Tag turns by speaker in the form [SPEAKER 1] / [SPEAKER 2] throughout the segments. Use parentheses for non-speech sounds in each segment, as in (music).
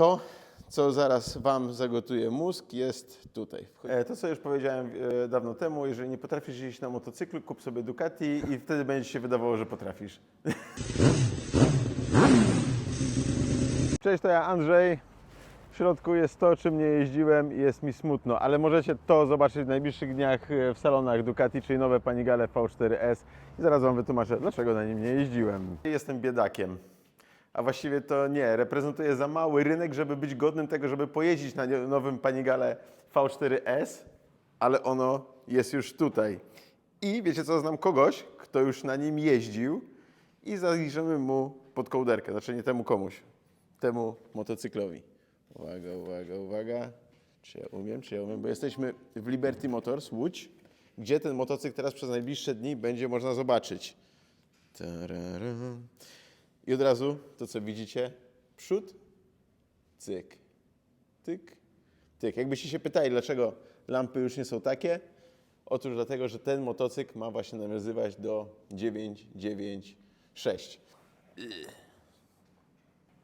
[SPEAKER 1] To, co zaraz Wam zagotuje mózg, jest tutaj. E, To, co już powiedziałem e, dawno temu, jeżeli nie potrafisz jeździć na motocyklu, kup sobie Ducati i wtedy będzie Ci się wydawało, że potrafisz. (laughs) Cześć, to ja Andrzej. W środku jest to, czym nie jeździłem i jest mi smutno, ale możecie to zobaczyć w najbliższych dniach e, w salonach Ducati, czyli nowe Panigale V4S i zaraz Wam wytłumaczę, dlaczego na nim nie jeździłem. Jestem biedakiem, a właściwie to nie, reprezentuję za mały rynek, żeby być godnym tego, żeby pojeździć na nowym Panigale V4S, ale ono jest już tutaj. I wiecie co, znam kogoś, kto już na nim jeździł i zajrzymy mu pod kołderkę, znaczy nie temu komuś, temu motocyklowi. Uwaga, uwaga, uwaga. Czy ja umiem, czy ja umiem? Bo jesteśmy w Liberty Motors, Łódź, gdzie ten motocykl teraz przez najbliższe dni będzie można zobaczyć. Tararam. I od razu to, co widzicie, przód, cyk, tyk, tyk. Jakbyście się pytali, dlaczego lampy już nie są takie, otóż dlatego, że ten motocykl ma właśnie nawiązywać do 996.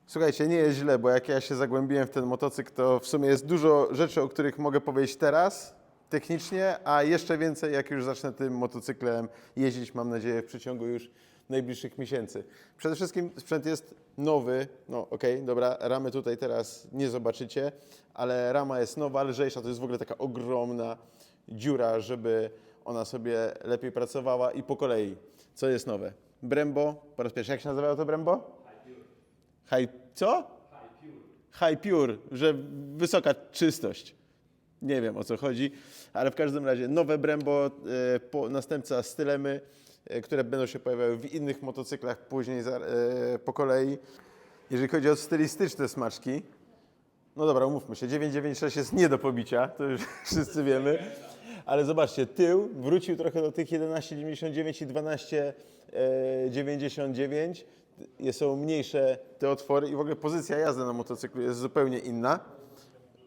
[SPEAKER 1] Słuchajcie, nie jest źle, bo jak ja się zagłębiłem w ten motocykl, to w sumie jest dużo rzeczy, o których mogę powiedzieć teraz technicznie, a jeszcze więcej, jak już zacznę tym motocyklem jeździć, mam nadzieję, w przeciągu już najbliższych miesięcy. Przede wszystkim sprzęt jest nowy, no okej, dobra, ramy tutaj teraz nie zobaczycie, ale rama jest nowa, lżejsza, to jest w ogóle taka ogromna dziura, żeby ona sobie lepiej pracowała i po kolei. Co jest nowe? Brembo, po raz pierwszy, jak się nazywało to Brembo? High, co? High Pure, że wysoka czystość. Nie wiem o co chodzi, ale w każdym razie nowe Brembo, e, po, następca Stylemy, które będą się pojawiały w innych motocyklach później za, e, po kolei. Jeżeli chodzi o stylistyczne smaczki, no dobra, umówmy się, 996 jest nie do pobicia, to już (laughs) wszyscy wiemy. Ale zobaczcie, tył wrócił trochę do tych 11,99 i 12,99. Są mniejsze te otwory i w ogóle pozycja jazdy na motocyklu jest zupełnie inna.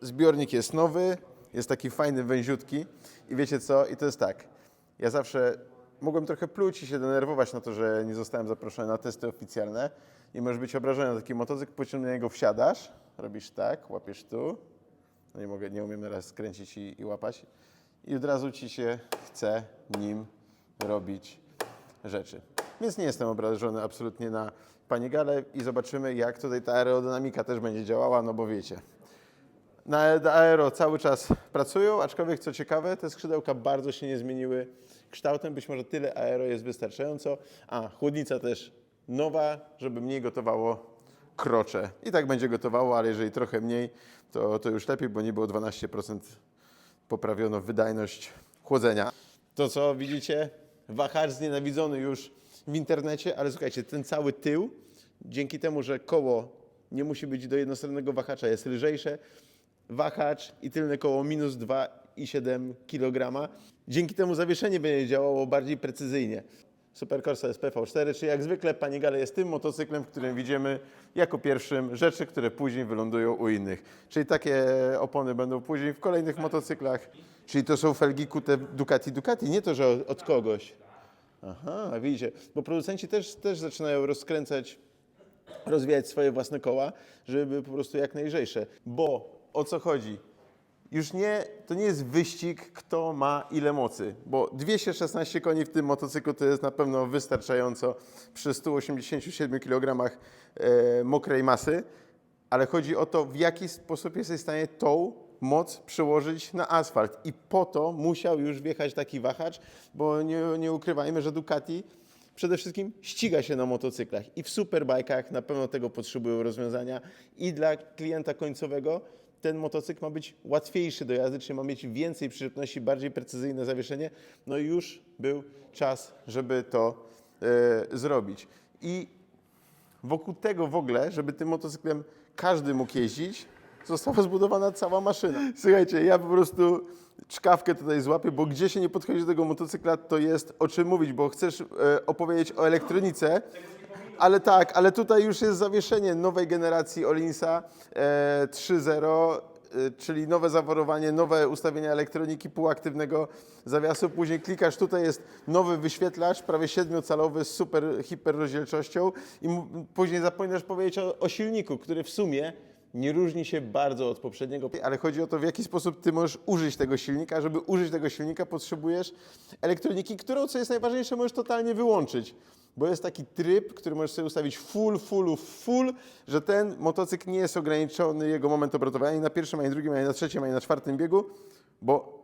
[SPEAKER 1] Zbiornik jest nowy, jest taki fajny, węziutki i wiecie co? I to jest tak, ja zawsze mogłem trochę pluć i się denerwować na to, że nie zostałem zaproszony na testy oficjalne. I możesz być obrażony na taki motocykl, po czym na niego wsiadasz, robisz tak, łapiesz tu, no nie mogę, nie umiem teraz skręcić i, i łapać. I od razu ci się chce nim robić rzeczy. Więc nie jestem obrażony absolutnie na Panigale i zobaczymy, jak tutaj ta aerodynamika też będzie działała, no bo wiecie, na aero cały czas pracują, aczkolwiek co ciekawe, te skrzydełka bardzo się nie zmieniły kształtem. Być może tyle aero jest wystarczająco. A, chłodnica też nowa, żeby mniej gotowało krocze. I tak będzie gotowało, ale jeżeli trochę mniej, to, to już lepiej, bo nie było 12% poprawiono wydajność chłodzenia. To co widzicie, wahacz znienawidzony już w internecie, ale słuchajcie, ten cały tył, dzięki temu, że koło nie musi być do jednostronnego wahacza, jest lżejsze, wahacz i tylne koło minus 2,7 kg. Dzięki temu zawieszenie będzie działało bardziej precyzyjnie. Super Corsa jest PV4, czyli jak zwykle Panigale jest tym motocyklem, w którym widzimy jako pierwszym rzeczy, które później wylądują u innych. Czyli takie opony będą później w kolejnych motocyklach. Czyli to są felgi kute Ducati Ducati, nie to, że od kogoś. Aha, widzicie, bo producenci też, też zaczynają rozkręcać rozwijać swoje własne koła, żeby były po prostu jak najlżejsze. Bo o co chodzi? Już nie, to nie jest wyścig, kto ma ile mocy, bo 216 koni w tym motocyklu to jest na pewno wystarczająco przy 187 kg e, mokrej masy, ale chodzi o to, w jaki sposób jesteś w stanie tą moc przełożyć na asfalt. I po to musiał już wjechać taki wahacz, bo nie, nie ukrywajmy, że Ducati przede wszystkim ściga się na motocyklach i w superbajkach na pewno tego potrzebują rozwiązania i dla klienta końcowego ten motocykl ma być łatwiejszy do jazdy, czyli ma mieć więcej przyczepności, bardziej precyzyjne zawieszenie. No i już był czas, żeby to e, zrobić. I wokół tego w ogóle, żeby tym motocyklem każdy mógł jeździć, została zbudowana cała maszyna. Słuchajcie, ja po prostu czkawkę tutaj złapię, bo gdzie się nie podchodzi do tego motocykla, to jest o czym mówić, bo chcesz e, opowiedzieć o elektronice, ale tak, ale tutaj już jest zawieszenie nowej generacji Olinsa e, 3.0, e, czyli nowe zaworowanie, nowe ustawienia elektroniki półaktywnego zawiasu. Później klikasz, tutaj jest nowy wyświetlacz, prawie 7-calowy z super hiper rozdzielczością i później zapominasz powiedzieć o, o silniku, który w sumie nie różni się bardzo od poprzedniego, ale chodzi o to, w jaki sposób ty możesz użyć tego silnika. Żeby użyć tego silnika, potrzebujesz elektroniki, którą, co jest najważniejsze, możesz totalnie wyłączyć. Bo jest taki tryb, który możesz sobie ustawić full, full, full, że ten motocykl nie jest ograniczony, jego moment obrotowy ani na pierwszym, ani drugim, ani na trzecim, ani na czwartym biegu, bo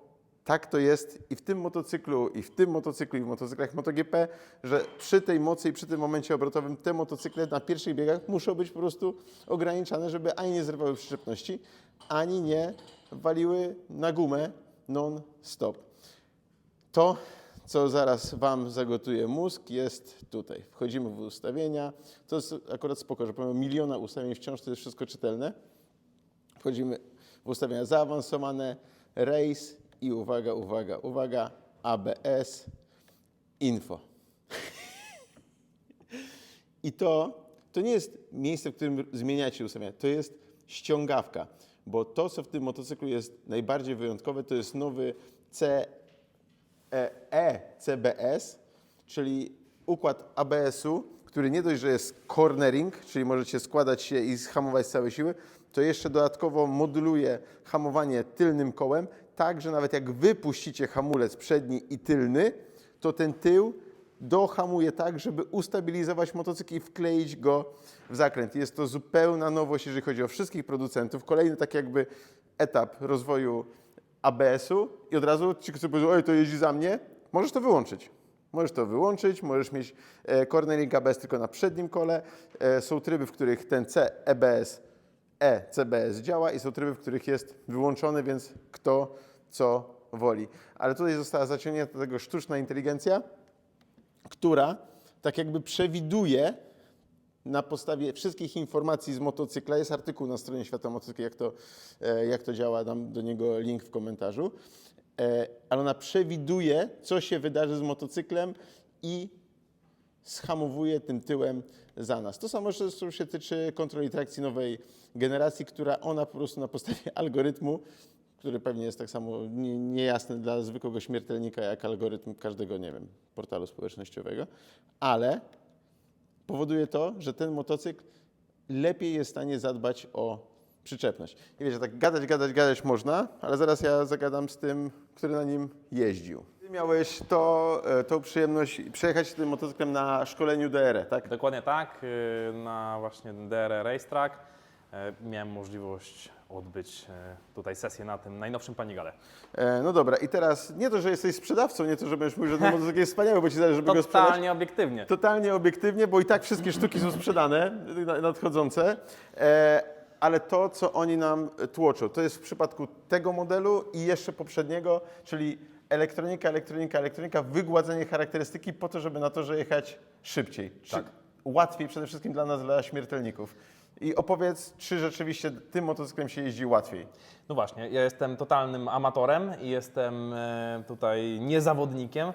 [SPEAKER 1] tak to jest i w tym motocyklu, i w tym motocyklu, i w motocyklach MotoGP, że przy tej mocy i przy tym momencie obrotowym te motocykle na pierwszych biegach muszą być po prostu ograniczane, żeby ani nie zrywały przyczepności, ani nie waliły na gumę non-stop. To, co zaraz Wam zagotuje mózg, jest tutaj. Wchodzimy w ustawienia. To jest akurat spoko, że pomimo miliona ustawień wciąż to jest wszystko czytelne. Wchodzimy w ustawienia zaawansowane, race i uwaga, uwaga, uwaga, ABS, info. I to, to nie jest miejsce, w którym zmieniacie ustawienia, to jest ściągawka, bo to, co w tym motocyklu jest najbardziej wyjątkowe, to jest nowy C, ECBS, czyli układ ABS-u, który nie dość, że jest cornering, czyli możecie składać się i hamować z całej siły, to jeszcze dodatkowo moduluje hamowanie tylnym kołem, tak, że nawet jak wypuścicie hamulec przedni i tylny, to ten tył dohamuje tak, żeby ustabilizować motocykl i wkleić go w zakręt. Jest to zupełna nowość, jeżeli chodzi o wszystkich producentów. Kolejny tak jakby etap rozwoju ABS-u i od razu ci, którzy powiedzą, oj, to jeździ za mnie, możesz to wyłączyć. Możesz to wyłączyć, możesz mieć e, cornering ABS tylko na przednim kole. E, są tryby, w których ten C, EBS, E, CBS działa i są tryby, w których jest wyłączony, więc kto co woli. Ale tutaj została zaciągnięta do tego sztuczna inteligencja, która tak jakby przewiduje na podstawie wszystkich informacji z motocykla, jest artykuł na stronie Świata Motocykla, jak to, e, jak to działa, dam do niego link w komentarzu, E, ale ona przewiduje, co się wydarzy z motocyklem i schamowuje tym tyłem za nas. To samo zresztą się tyczy kontroli trakcji nowej generacji, która ona po prostu na podstawie (laughs) algorytmu, który pewnie jest tak samo nie- niejasny dla zwykłego śmiertelnika, jak algorytm każdego, nie wiem, portalu społecznościowego, ale powoduje to, że ten motocykl lepiej jest w stanie zadbać o przyczepność. I wiecie, tak gadać, gadać, gadać można, ale zaraz ja zagadam z tym, który na nim jeździł. Ty miałeś to, e, tą przyjemność przejechać tym motocyklem na szkoleniu DR, tak?
[SPEAKER 2] Dokładnie tak, y, na właśnie DR Racetrack e, miałem możliwość odbyć e, tutaj sesję na tym najnowszym Panigale.
[SPEAKER 1] E, No dobra, i teraz nie to, że jesteś sprzedawcą, nie to, że będziesz mówił, że ten (laughs) motocykl jest wspaniały, bo ci zależy, żeby go sprzedać.
[SPEAKER 2] Totalnie obiektywnie.
[SPEAKER 1] Totalnie obiektywnie, bo i tak wszystkie sztuki są sprzedane, na- nadchodzące. E, ale to, co oni nam tłoczą, to jest w przypadku tego modelu i jeszcze poprzedniego, czyli elektronika, elektronika, elektronika, wygładzenie charakterystyki po to, żeby na torze jechać szybciej.
[SPEAKER 2] Tak.
[SPEAKER 1] Łatwiej przede wszystkim dla nas, dla śmiertelników. I opowiedz, czy rzeczywiście tym motocyklem się jeździ łatwiej.
[SPEAKER 2] No właśnie, ja jestem totalnym amatorem i jestem e, tutaj niezawodnikiem,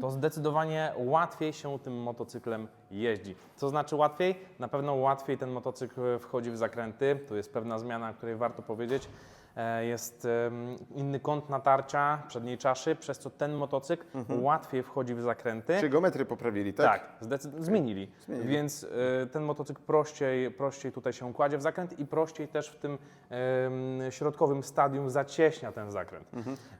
[SPEAKER 2] to zdecydowanie łatwiej się tym motocyklem jeździ. Co znaczy łatwiej? Na pewno łatwiej ten motocykl wchodzi w zakręty. To jest pewna zmiana, o której warto powiedzieć. E, Jest em, inny kąt natarcia przedniej czaszy, przez co ten motocykl łatwiej wchodzi w zakręty.
[SPEAKER 1] Czy geometry poprawili, tak?
[SPEAKER 2] Tak, zdecyd- zmienili. Więc y, ten motocykl prościej, prościej tutaj się kładzie w zakręt i prościej też w tym em, środkowym stadium zacieśnia ten zakręt.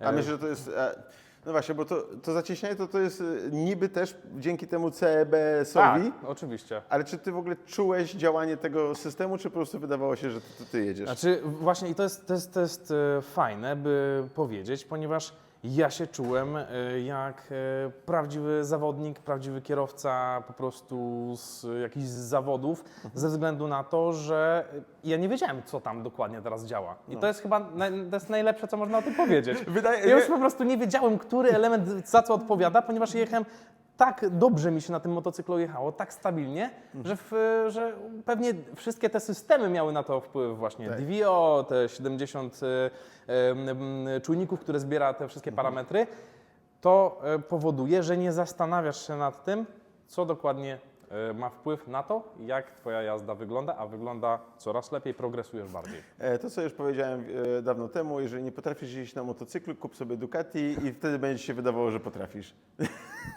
[SPEAKER 1] A myślę, że to jest. e, No właśnie, bo to, to zacieśnianie to, to jest e, niby też dzięki temu CBS-owi.
[SPEAKER 2] Tak, oczywiście.
[SPEAKER 1] Ale czy ty w ogóle czułeś działanie tego systemu, czy po prostu wydawało się, że to ty jedziesz?
[SPEAKER 2] Znaczy właśnie i to jest, to jest, to jest e, fajne, by powiedzieć, ponieważ ja się czułem e, jak e, prawdziwy zawodnik, prawdziwy kierowca po prostu z jakichś zawodów, ze względu na to, że ja nie wiedziałem, co tam dokładnie teraz działa. I to jest chyba to jest najlepsze, co można o tym powiedzieć. (laughs)
[SPEAKER 1] Wydaje-
[SPEAKER 2] ja już po prostu nie wiedziałem, który element za co odpowiada, ponieważ jechałem tak dobrze mi się na tym motocyklu jechało, tak stabilnie, że, w, że pewnie wszystkie te systemy miały na to wpływ. Właśnie
[SPEAKER 1] Tak.
[SPEAKER 2] DVO, te 70 e, em, em, czujników, które zbiera te wszystkie parametry, to e, powoduje, że nie zastanawiasz się nad tym, co dokładnie ma wpływ na to, jak Twoja jazda wygląda, a wygląda coraz lepiej, progresujesz bardziej.
[SPEAKER 1] E, To, co już powiedziałem e, dawno temu, jeżeli nie potrafisz jeździć na motocyklu, kup sobie Ducati i wtedy będzie się wydawało, że potrafisz. (laughs)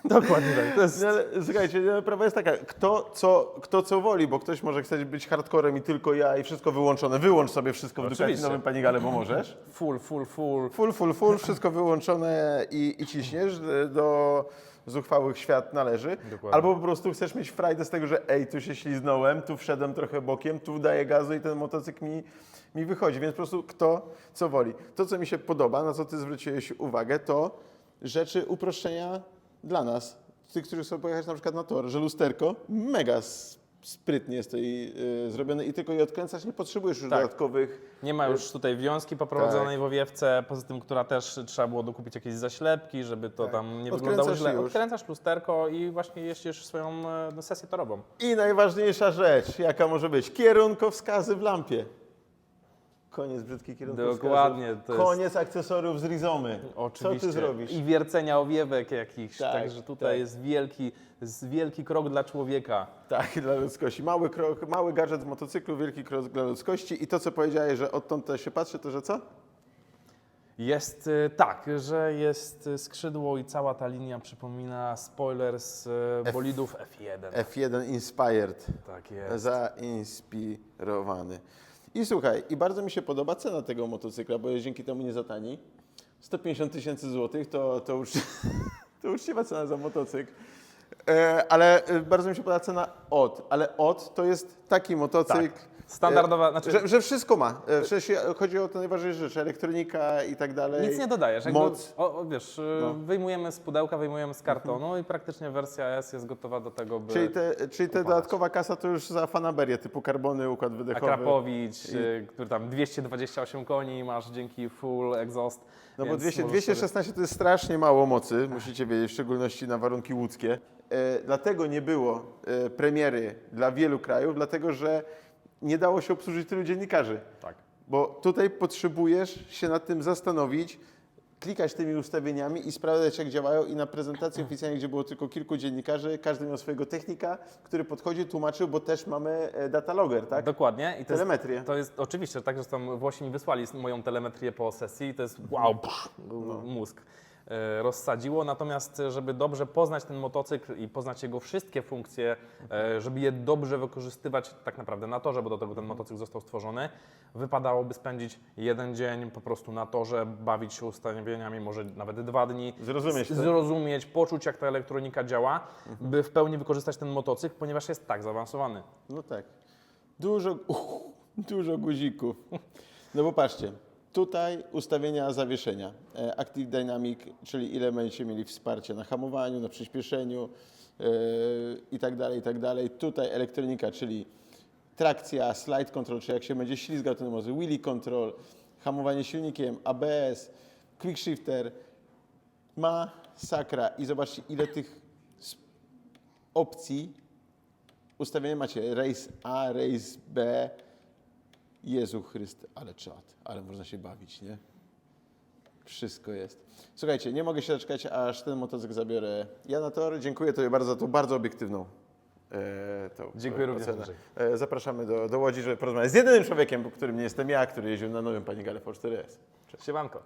[SPEAKER 2] Dokładnie tak. To jest...
[SPEAKER 1] No, ale, słuchajcie, no, prawa jest taka, kto co, kto co woli, bo ktoś może chcieć być hardcorem i tylko ja i wszystko wyłączone. Wyłącz sobie wszystko w Ducati
[SPEAKER 2] Oczywiście.
[SPEAKER 1] nowym Panigale, bo możesz.
[SPEAKER 2] Full, full, full.
[SPEAKER 1] Full, full, full, wszystko wyłączone i, i ciśniesz e, do zuchwałych świat należy.
[SPEAKER 2] Dokładnie.
[SPEAKER 1] Albo po prostu chcesz mieć frajdę z tego, że ej, tu się śliznąłem, tu wszedłem trochę bokiem, tu daję gazu i ten motocykl mi, mi wychodzi. Więc po prostu kto co woli. To, co mi się podoba, na co ty zwróciłeś uwagę, to rzeczy uproszczenia dla nas. Tych, którzy chcą pojechać na przykład na tor, że lusterko mega sprytnie jest tutaj y, zrobione i tylko je odkręcasz, nie potrzebujesz już
[SPEAKER 2] Tak.
[SPEAKER 1] dodatkowych
[SPEAKER 2] Nie ma już tutaj wiązki poprowadzonej
[SPEAKER 1] Tak.
[SPEAKER 2] w owiewce, poza tym, która też trzeba było dokupić jakieś zaślepki, żeby to
[SPEAKER 1] Tak.
[SPEAKER 2] tam nie
[SPEAKER 1] Odkręcasz
[SPEAKER 2] wyglądało źle.
[SPEAKER 1] już.
[SPEAKER 2] Odkręcasz lusterko i właśnie jeździsz swoją e, no, sesję torową.
[SPEAKER 1] I najważniejsza rzecz, jaka może być? Kierunkowskazy w lampie. Koniec brzydki kierunkowskazów.
[SPEAKER 2] Dokładnie, to jest-
[SPEAKER 1] Koniec akcesoriów z Rizomy.
[SPEAKER 2] Oczywiście.
[SPEAKER 1] Co ty zrobisz?
[SPEAKER 2] I wiercenia owiewek jakichś,
[SPEAKER 1] Tak,
[SPEAKER 2] także tutaj
[SPEAKER 1] tak.
[SPEAKER 2] jest wielki, jest wielki krok dla człowieka.
[SPEAKER 1] Tak, dla ludzkości. Mały krok, mały gadżet w motocyklu, wielki krok dla ludzkości. I to, co powiedziałeś, że odtąd to się patrzy, to że co?
[SPEAKER 2] Jest e, tak, że jest skrzydło i cała ta linia przypomina spoiler z
[SPEAKER 1] F-
[SPEAKER 2] bolidów F1.
[SPEAKER 1] F1 Inspired.
[SPEAKER 2] Tak jest.
[SPEAKER 1] Zainspirowany. I słuchaj, i bardzo mi się podoba cena tego motocykla, bo dzięki temu nie za tani. 150 tysięcy złotych to, to, ucz, (laughs) to uczciwa cena za motocykl. E, ale e, bardzo mi się podoba cena od, ale od to jest taki motocykl.
[SPEAKER 2] Tak. Standardowa,
[SPEAKER 1] e,
[SPEAKER 2] znaczy-
[SPEAKER 1] że, że wszystko ma. E, przecież chodzi o te najważniejsze rzeczy, elektronika i tak dalej.
[SPEAKER 2] Nic nie dodajesz. Jakby,
[SPEAKER 1] Moc.
[SPEAKER 2] o, o, wiesz, e,
[SPEAKER 1] No.
[SPEAKER 2] wyjmujemy z pudełka, wyjmujemy z kartonu i praktycznie wersja S jest gotowa do tego, by
[SPEAKER 1] Czyli, te, czyli ta
[SPEAKER 2] kupować.
[SPEAKER 1] dodatkowa kasa to już za fanaberię typu karbony, układ wydechowy.
[SPEAKER 2] Akrapowicz, e, który tam 228 koni masz dzięki full exhaust.
[SPEAKER 1] No bo
[SPEAKER 2] więc
[SPEAKER 1] 200,
[SPEAKER 2] możesz sobie-
[SPEAKER 1] 216 to jest strasznie mało mocy, musicie wiedzieć, w szczególności na warunki łódzkie. E, dlatego nie było e, premiery dla wielu krajów, dlatego że nie dało się obsłużyć tylu dziennikarzy.
[SPEAKER 2] Tak.
[SPEAKER 1] Bo tutaj potrzebujesz się nad tym zastanowić, klikać tymi ustawieniami i sprawdzać, jak działają. I na prezentacji oficjalnej, gdzie było tylko kilku dziennikarzy, każdy miał swojego technika, który podchodził, tłumaczył, bo też mamy e, data logger, tak?
[SPEAKER 2] Dokładnie. I to jest, to jest oczywiście tak, że tam Włosi mi wysłali moją telemetrię po sesji i to jest wow, psz, mózg e, rozsadziło. Natomiast, e, żeby dobrze poznać ten motocykl i poznać jego wszystkie funkcje, e, żeby je dobrze wykorzystywać tak naprawdę na torze, bo do tego ten motocykl został stworzony, wypadałoby spędzić jeden dzień po prostu na torze, bawić się ustawieniami, może nawet dwa dni.
[SPEAKER 1] Zrozumieć to.
[SPEAKER 2] Zrozumieć, poczuć jak ta elektronika działa, by w pełni wykorzystać ten motocykl, ponieważ jest tak zaawansowany.
[SPEAKER 1] No tak. Dużo, (laughs) dużo guzików. No bo patrzcie, tutaj ustawienia zawieszenia. E, Active Dynamic, czyli ile będziecie mieli wsparcie na hamowaniu, na przyspieszeniu e, i tak tak. Tutaj elektronika, czyli trakcja, slide control, czyli jak się będzie ślizgał ten motor, wheelie control, hamowanie silnikiem, ABS, quick shifter, masakra. I zobaczcie, ile tych opcji ustawienie macie race A, race B. Jezu Chryste, ale czad, ale można się bawić, nie? Wszystko jest. Słuchajcie, nie mogę się doczekać, aż ten motocykl zabiorę ja na tor. Dziękuję Tobie bardzo za tą bardzo obiektywną e, tą
[SPEAKER 2] Dziękuję również,
[SPEAKER 1] ocenę. E, zapraszamy do, do Łodzi, żeby porozmawiać z jedynym człowiekiem, którym nie jestem ja, który jeździł na nowym Panigale V4S.
[SPEAKER 2] Siemanko.